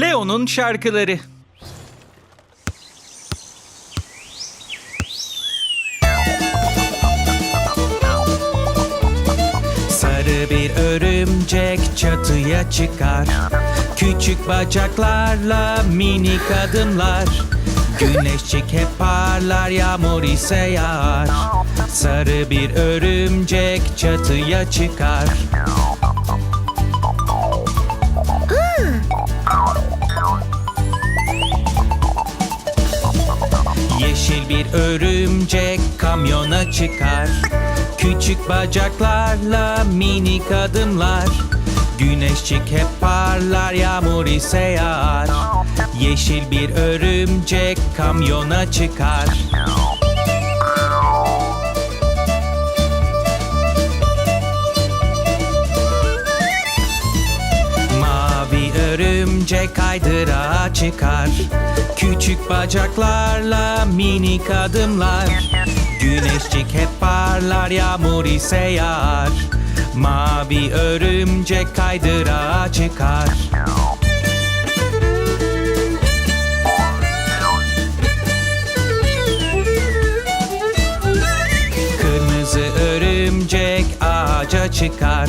Leo'nun şarkıları. Sarı bir örümcek çatıya çıkar. Küçük bacaklarla minik adımlar. Güneşcik hep parlar yağmur ise yağar. Sarı bir örümcek çatıya çıkar Yeşil bir örümcek kamyona çıkar. Küçük bacaklarla minik adımlar. Güneşcik hep parlar yağmur ise yağar. Yeşil bir örümcek kamyona çıkar örümcek kaydırağa çıkar. Küçük bacaklarla minik adımlar. Güneşcik hep parlar yağmur ise yağar. Mavi örümcek kaydırağa çıkar ağaca çıkar.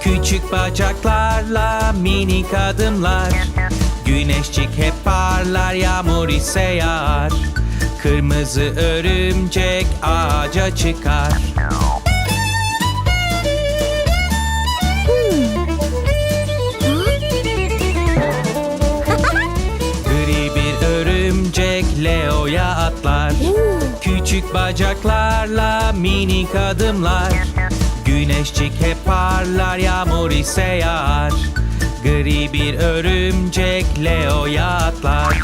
Küçük bacaklarla minik adımlar. Güneşcik hep parlar yağmur ise yağar. Kırmızı örümcek ağaca çıkar. Gri bir örümcek Leo'ya atlar. Küçük bacaklarla minik adımlar Güneşcik hep parlar yağmur ise yağar. Gri bir örümcek Leo'ya atlar